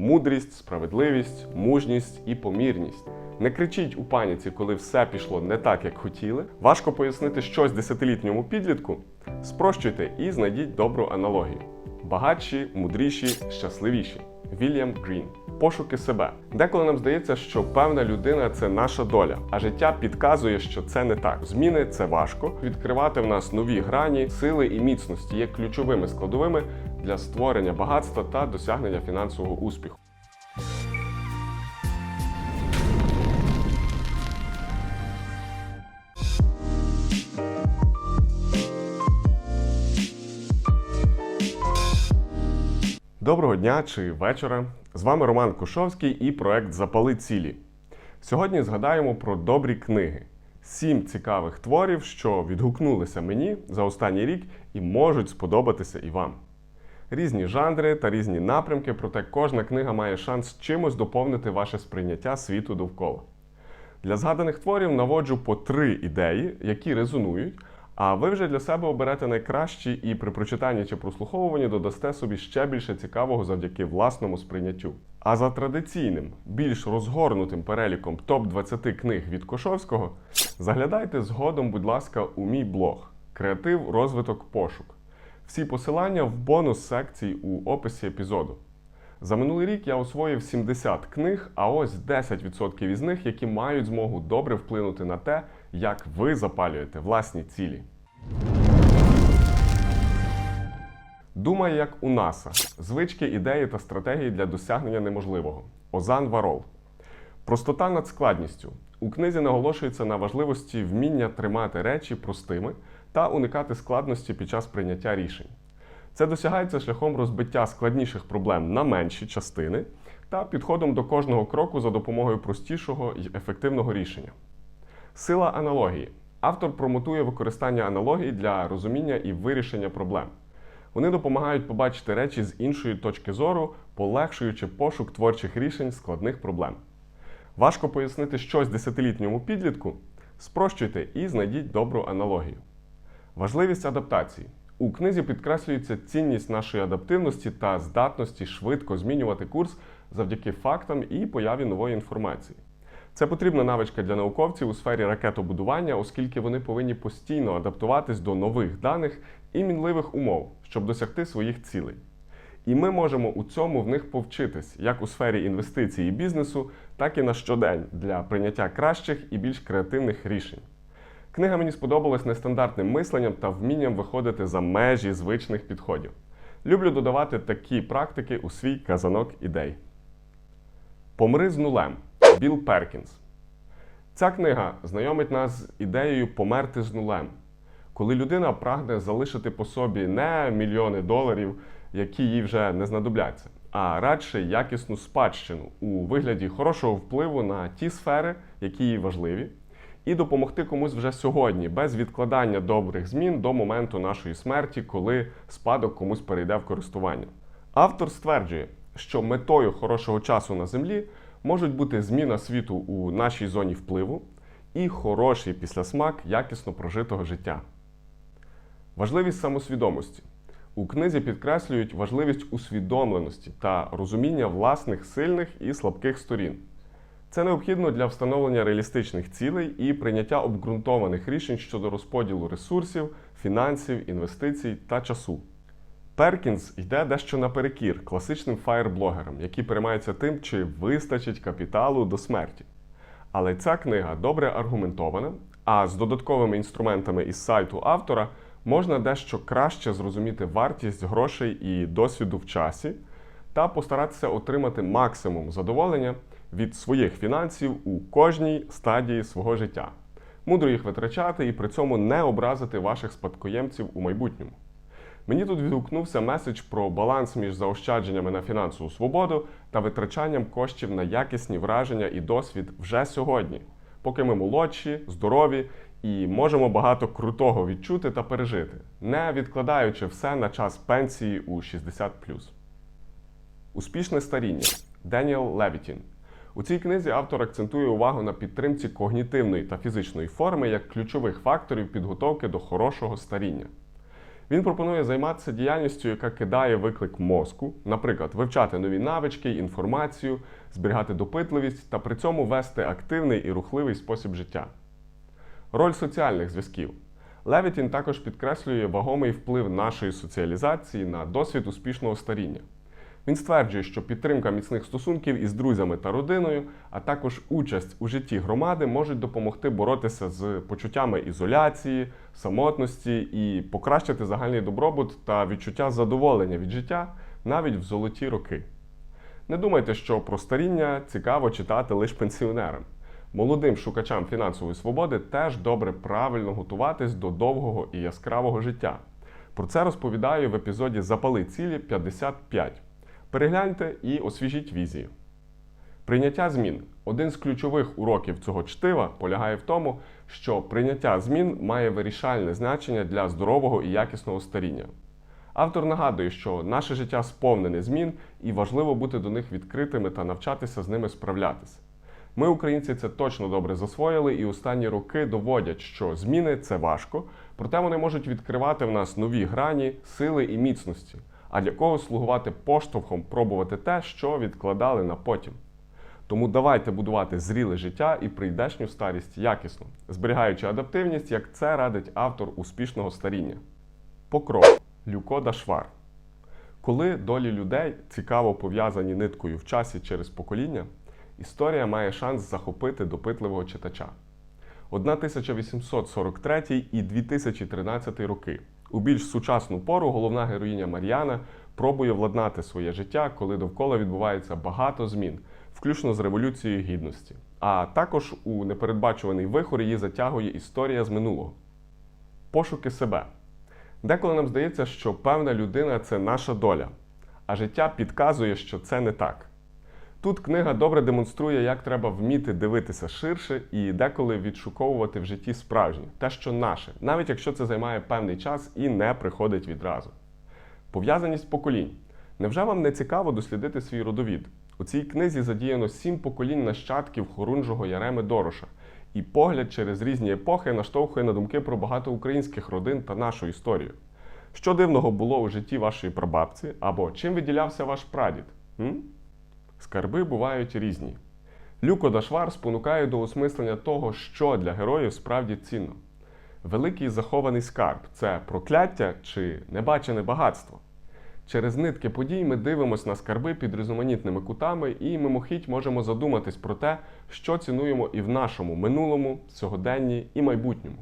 мудрість, справедливість, мужність і помірність. Не кричіть у паніці, коли все пішло не так, як хотіли. Важко пояснити щось десятилітньому підлітку. Спрощуйте і знайдіть добру аналогію. Багатші, мудріші, щасливіші. Вільям Грін. Пошуки себе. Деколи нам здається, що певна людина це наша доля, а життя підказує, що це не так. Зміни це важко. Відкривати в нас нові грані, сили і міцності є ключовими складовими для створення багатства та досягнення фінансового успіху. Доброго дня чи вечора. З вами Роман Кушовський і проект Запали цілі. Сьогодні згадаємо про добрі книги. Сім цікавих творів, що відгукнулися мені за останній рік і можуть сподобатися і вам. Різні жанри та різні напрямки, проте кожна книга має шанс чимось доповнити ваше сприйняття світу довкола. Для згаданих творів наводжу по три ідеї, які резонують, а ви вже для себе оберете найкращі і при прочитанні чи прослуховуванні додасте собі ще більше цікавого завдяки власному сприйняттю. А за традиційним, більш розгорнутим переліком топ-20 книг від Кошовського заглядайте згодом, будь ласка, у мій блог Креатив, розвиток, пошук. Всі посилання в бонус секції у описі епізоду. За минулий рік я освоїв 70 книг, а ось 10% із них, які мають змогу добре вплинути на те, як ви запалюєте власні цілі. Думай як у НАСА. Звички, ідеї та стратегії для досягнення неможливого. Озан Варол. Простота над складністю. У книзі наголошується на важливості вміння тримати речі простими та уникати складності під час прийняття рішень. Це досягається шляхом розбиття складніших проблем на менші частини та підходом до кожного кроку за допомогою простішого і ефективного рішення. Сила аналогії. Автор промотує використання аналогій для розуміння і вирішення проблем. Вони допомагають побачити речі з іншої точки зору, полегшуючи пошук творчих рішень складних проблем. Важко пояснити щось десятилітньому підлітку? Спрощуйте і знайдіть добру аналогію. Важливість адаптації. У книзі підкреслюється цінність нашої адаптивності та здатності швидко змінювати курс завдяки фактам і появі нової інформації. Це потрібна навичка для науковців у сфері ракетобудування, оскільки вони повинні постійно адаптуватись до нових даних і мінливих умов, щоб досягти своїх цілей. І ми можемо у цьому в них повчитись як у сфері інвестицій і бізнесу, так і на щодень для прийняття кращих і більш креативних рішень. Книга мені сподобалась нестандартним мисленням та вмінням виходити за межі звичних підходів. Люблю додавати такі практики у свій казанок ідей. Помри з нулем. Білл Перкінс. Ця книга знайомить нас з ідеєю померти з нулем, коли людина прагне залишити по собі не мільйони доларів, які їй вже не знадобляться, а радше якісну спадщину у вигляді хорошого впливу на ті сфери, які їй важливі, і допомогти комусь вже сьогодні, без відкладання добрих змін до моменту нашої смерті, коли спадок комусь перейде в користування. Автор стверджує, що метою хорошого часу на землі можуть бути зміна світу у нашій зоні впливу і хороший післясмак якісно прожитого життя. Важливість самосвідомості. У книзі підкреслюють важливість усвідомленості та розуміння власних сильних і слабких сторін. Це необхідно для встановлення реалістичних цілей і прийняття обґрунтованих рішень щодо розподілу ресурсів, фінансів, інвестицій та часу. Перкінс йде дещо наперекір класичним фаєр-блогерам, які переймаються тим, чи вистачить капіталу до смерті. Але ця книга добре аргументована, а з додатковими інструментами із сайту автора можна дещо краще зрозуміти вартість грошей і досвіду в часі та постаратися отримати максимум задоволення від своїх фінансів у кожній стадії свого життя, мудро їх витрачати і при цьому не образити ваших спадкоємців у майбутньому. Мені тут відгукнувся меседж про баланс між заощадженнями на фінансову свободу та витрачанням коштів на якісні враження і досвід вже сьогодні, поки ми молодші, здорові і можемо багато крутого відчути та пережити, не відкладаючи все на час пенсії у 60 Успішне старіння Деніел Левітін. У цій книзі автор акцентує увагу на підтримці когнітивної та фізичної форми як ключових факторів підготовки до хорошого старіння. Він пропонує займатися діяльністю, яка кидає виклик мозку, наприклад, вивчати нові навички, інформацію, зберігати допитливість та при цьому вести активний і рухливий спосіб життя. Роль соціальних зв'язків. Левітін також підкреслює вагомий вплив нашої соціалізації на досвід успішного старіння. Він стверджує, що підтримка міцних стосунків із друзями та родиною, а також участь у житті громади можуть допомогти боротися з почуттями ізоляції, самотності і покращити загальний добробут та відчуття задоволення від життя навіть в золоті роки. Не думайте, що про старіння цікаво читати лише пенсіонерам. Молодим шукачам фінансової свободи теж добре правильно готуватись до довгого і яскравого життя. Про це розповідаю в епізоді Запали цілі 55. Перегляньте і освіжіть візію. Прийняття змін. Один з ключових уроків цього чтива полягає в тому, що прийняття змін має вирішальне значення для здорового і якісного старіння. Автор нагадує, що наше життя сповнене змін і важливо бути до них відкритими та навчатися з ними справлятися. Ми, українці, це точно добре засвоїли, і останні роки доводять, що зміни це важко, проте вони можуть відкривати в нас нові грані, сили і міцності, а для кого слугувати поштовхом пробувати те, що відкладали на потім. Тому давайте будувати зріле життя і прийдешню старість якісно, зберігаючи адаптивність, як це радить автор успішного старіння. Покров Люко Дашвар. Коли долі людей цікаво пов'язані ниткою в часі через покоління, історія має шанс захопити допитливого читача. 1843 і 2013 роки. У більш сучасну пору головна героїня Мар'яна пробує владнати своє життя, коли довкола відбувається багато змін, включно з революцією гідності. А також у непередбачуваний вихор її затягує історія з минулого. Пошуки себе. Деколи нам здається, що певна людина це наша доля, а життя підказує, що це не так. Тут книга добре демонструє, як треба вміти дивитися ширше і деколи відшуковувати в житті справжнє, те, що наше, навіть якщо це займає певний час і не приходить відразу. Пов'язаність поколінь. Невже вам не цікаво дослідити свій родовід? У цій книзі задіяно сім поколінь нащадків хорунжого Яреми Дороша, і погляд через різні епохи наштовхує на думки про багато українських родин та нашу історію. Що дивного було у житті вашої прабабці, або чим виділявся ваш прадід? М? Скарби бувають різні. Люко Дашвар спонукає до осмислення того, що для героїв справді цінно. Великий захований скарб це прокляття чи небачене багатство. Через нитки подій ми дивимося на скарби під різноманітними кутами і мимохідь можемо задуматись про те, що цінуємо і в нашому минулому, сьогоденні і майбутньому.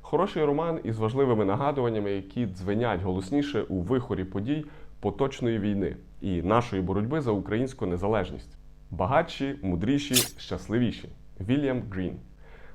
Хороший роман із важливими нагадуваннями, які дзвенять голосніше у вихорі подій поточної війни і нашої боротьби за українську незалежність. Багатші, мудріші, щасливіші. Вільям Грін.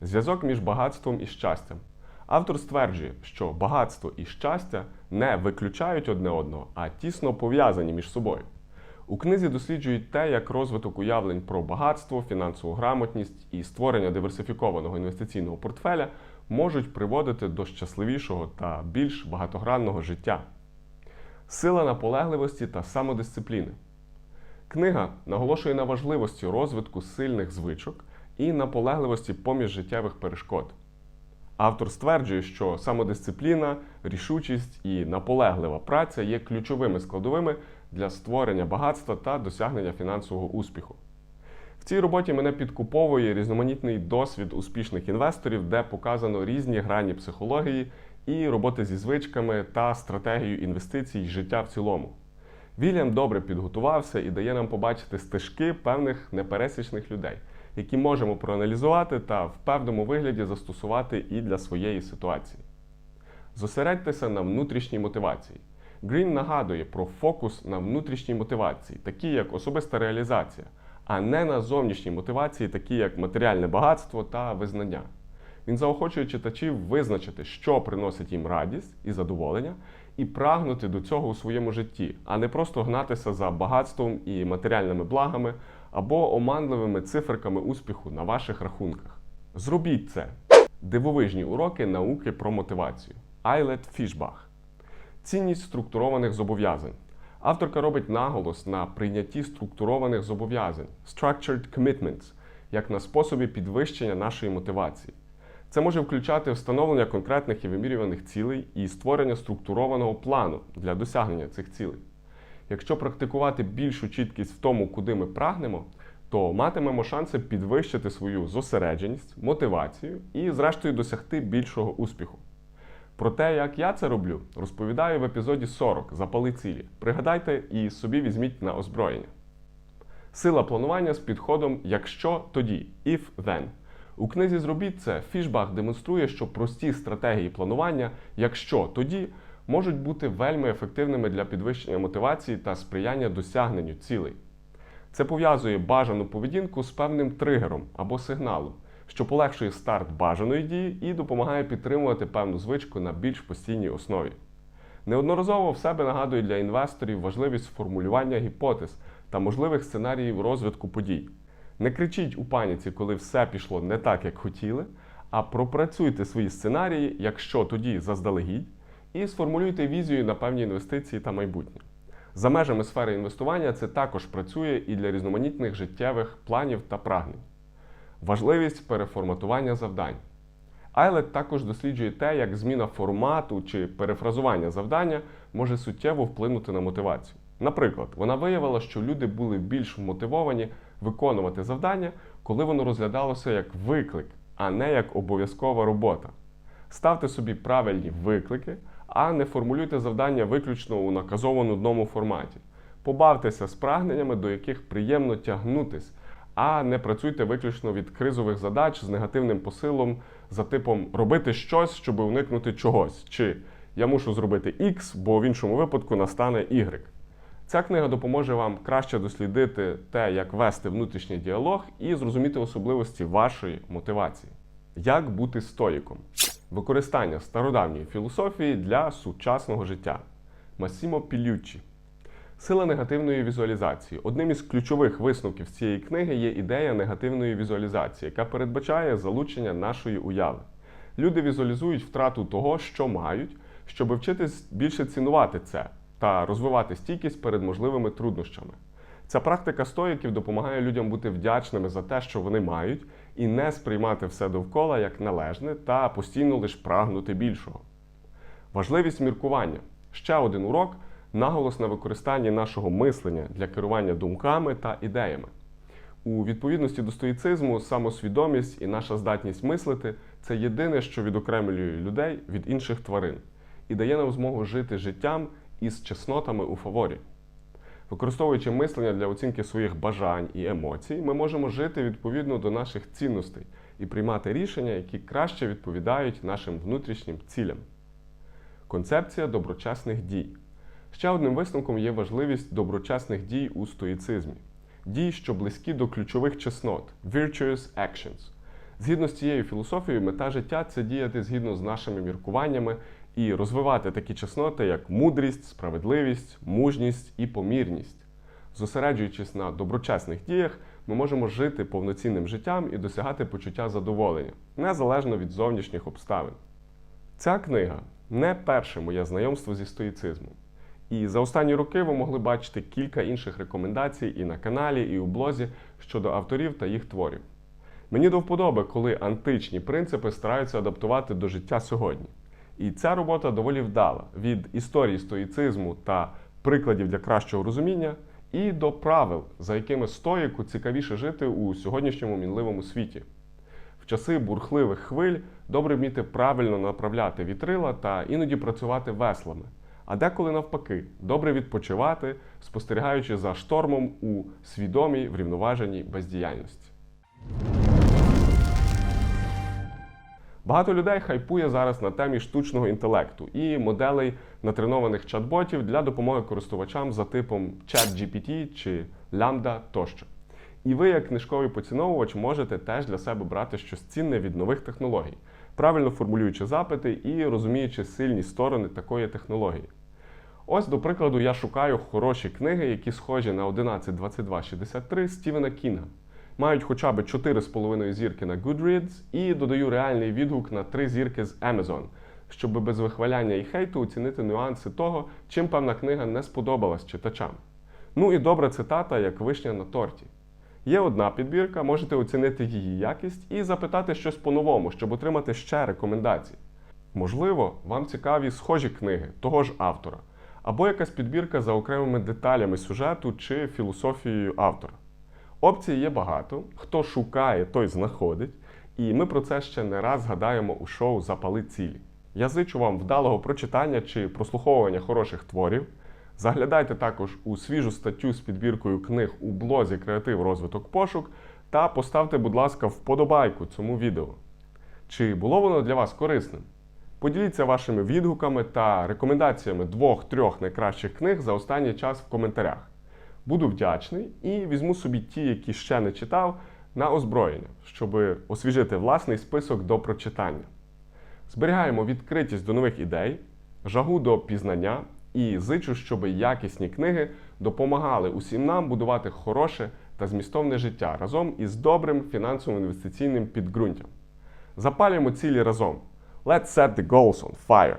Зв'язок між багатством і щастям. Автор стверджує, що багатство і щастя не виключають одне одного, а тісно пов'язані між собою. У книзі досліджують те, як розвиток уявлень про багатство, фінансову грамотність і створення диверсифікованого інвестиційного портфеля можуть приводити до щасливішого та більш багатогранного життя. Сила наполегливості та самодисципліни. Книга наголошує на важливості розвитку сильних звичок і наполегливості поміж життєвих перешкод. Автор стверджує, що самодисципліна, рішучість і наполеглива праця є ключовими складовими для створення багатства та досягнення фінансового успіху. В цій роботі мене підкуповує різноманітний досвід успішних інвесторів, де показано різні грані психології і роботи зі звичками та стратегією інвестицій і життя в цілому. Вільям добре підготувався і дає нам побачити стежки певних непересічних людей, які можемо проаналізувати та в певному вигляді застосувати і для своєї ситуації. Зосередьтеся на внутрішній мотивації. Грін нагадує про фокус на внутрішній мотивації, такі як особиста реалізація, а не на зовнішній мотивації, такі як матеріальне багатство та визнання. Він заохочує читачів визначити, що приносить їм радість і задоволення, і прагнути до цього у своєму житті, а не просто гнатися за багатством і матеріальними благами або оманливими циферками успіху на ваших рахунках. Зробіть це. Дивовижні уроки науки про мотивацію. Айлет Фішбах. Цінність структурованих зобов'язань. Авторка робить наголос на прийнятті структурованих зобов'язань Structured Commitments, як на способі підвищення нашої мотивації. Це може включати встановлення конкретних і вимірюваних цілей і створення структурованого плану для досягнення цих цілей. Якщо практикувати більшу чіткість в тому, куди ми прагнемо, то матимемо шанси підвищити свою зосередженість, мотивацію і, зрештою, досягти більшого успіху. Про те, як я це роблю, розповідаю в епізоді 40 Запали цілі. Пригадайте і собі візьміть на озброєння. Сила планування з підходом якщо тоді if then. У книзі Зробіть це Фішбах демонструє, що прості стратегії планування, якщо тоді, можуть бути вельми ефективними для підвищення мотивації та сприяння досягненню цілей. Це пов'язує бажану поведінку з певним тригером або сигналом, що полегшує старт бажаної дії і допомагає підтримувати певну звичку на більш постійній основі. Неодноразово в себе нагадує для інвесторів важливість формулювання гіпотез та можливих сценаріїв розвитку подій. Не кричіть у паніці, коли все пішло не так, як хотіли, а пропрацюйте свої сценарії, якщо тоді заздалегідь, і сформулюйте візію на певні інвестиції та майбутнє. За межами сфери інвестування це також працює і для різноманітних життєвих планів та прагнень. Важливість переформатування завдань. Айлет також досліджує те, як зміна формату чи перефразування завдання може суттєво вплинути на мотивацію. Наприклад, вона виявила, що люди були більш мотивовані виконувати завдання, коли воно розглядалося як виклик, а не як обов'язкова робота. Ставте собі правильні виклики, а не формулюйте завдання виключно у наказово нудному форматі. Побавтеся з прагненнями, до яких приємно тягнутись, а не працюйте виключно від кризових задач з негативним посилом за типом робити щось, щоб уникнути чогось, чи я мушу зробити X, бо в іншому випадку настане Y. Ця книга допоможе вам краще дослідити те, як вести внутрішній діалог і зрозуміти особливості вашої мотивації. Як бути стоїком? Використання стародавньої філософії для сучасного життя. Масімо Пілюччі. Сила негативної візуалізації. Одним із ключових висновків цієї книги є ідея негативної візуалізації, яка передбачає залучення нашої уяви. Люди візуалізують втрату того, що мають, щоб вчитись більше цінувати це та розвивати стійкість перед можливими труднощами. Ця практика стоїків допомагає людям бути вдячними за те, що вони мають, і не сприймати все довкола як належне та постійно лише прагнути більшого. Важливість міркування ще один урок наголос на використанні нашого мислення для керування думками та ідеями. У відповідності до стоїцизму, самосвідомість і наша здатність мислити це єдине, що відокремлює людей від інших тварин і дає нам змогу жити життям із чеснотами у фаворі. Використовуючи мислення для оцінки своїх бажань і емоцій, ми можемо жити відповідно до наших цінностей і приймати рішення, які краще відповідають нашим внутрішнім цілям. Концепція доброчесних дій. Ще одним висновком є важливість доброчесних дій у стоїцизмі. Дій, що близькі до ключових чеснот virtuous actions. Згідно з цією філософією, мета життя це діяти згідно з нашими міркуваннями і розвивати такі чесноти, як мудрість, справедливість, мужність і помірність. Зосереджуючись на доброчесних діях, ми можемо жити повноцінним життям і досягати почуття задоволення, незалежно від зовнішніх обставин. Ця книга не перше моє знайомство зі стоїцизмом. І за останні роки ви могли бачити кілька інших рекомендацій і на каналі, і у блозі щодо авторів та їх творів. Мені до вподоби, коли античні принципи стараються адаптувати до життя сьогодні. І ця робота доволі вдала від історії стоїцизму та прикладів для кращого розуміння і до правил, за якими стоїку цікавіше жити у сьогоднішньому мінливому світі. В часи бурхливих хвиль добре вміти правильно направляти вітрила та іноді працювати веслами, а деколи навпаки, добре відпочивати, спостерігаючи за штормом у свідомій врівноваженій бездіяльності. Багато людей хайпує зараз на темі штучного інтелекту і моделей натренованих чат-ботів для допомоги користувачам за типом ChatGPT чи Lambda тощо. І ви, як книжковий поціновувач, можете теж для себе брати щось цінне від нових технологій, правильно формулюючи запити і розуміючи сильні сторони такої технології. Ось, до прикладу, я шукаю хороші книги, які схожі на 11.22.63 Стівена Кінга мають хоча б 4,5 зірки на Goodreads і додаю реальний відгук на 3 зірки з Amazon, щоб без вихваляння і хейту оцінити нюанси того, чим певна книга не сподобалась читачам. Ну і добра цитата, як вишня на торті. Є одна підбірка, можете оцінити її якість і запитати щось по-новому, щоб отримати ще рекомендації. Можливо, вам цікаві схожі книги того ж автора, або якась підбірка за окремими деталями сюжету чи філософією автора. Опцій є багато. Хто шукає, той знаходить. І ми про це ще не раз згадаємо у шоу Запали цілі. Я зичу вам вдалого прочитання чи прослуховування хороших творів. Заглядайте також у свіжу статтю з підбіркою книг у блозі Креатив Розвиток Пошук та поставте, будь ласка, вподобайку цьому відео. Чи було воно для вас корисним? Поділіться вашими відгуками та рекомендаціями двох-трьох найкращих книг за останній час в коментарях. Буду вдячний і візьму собі ті, які ще не читав, на озброєння, щоб освіжити власний список до прочитання. Зберігаємо відкритість до нових ідей, жагу до пізнання і зичу, щоб якісні книги допомагали усім нам будувати хороше та змістовне життя разом із добрим фінансово-інвестиційним підґрунтям. Запалюємо цілі разом. Let's set the goals on fire!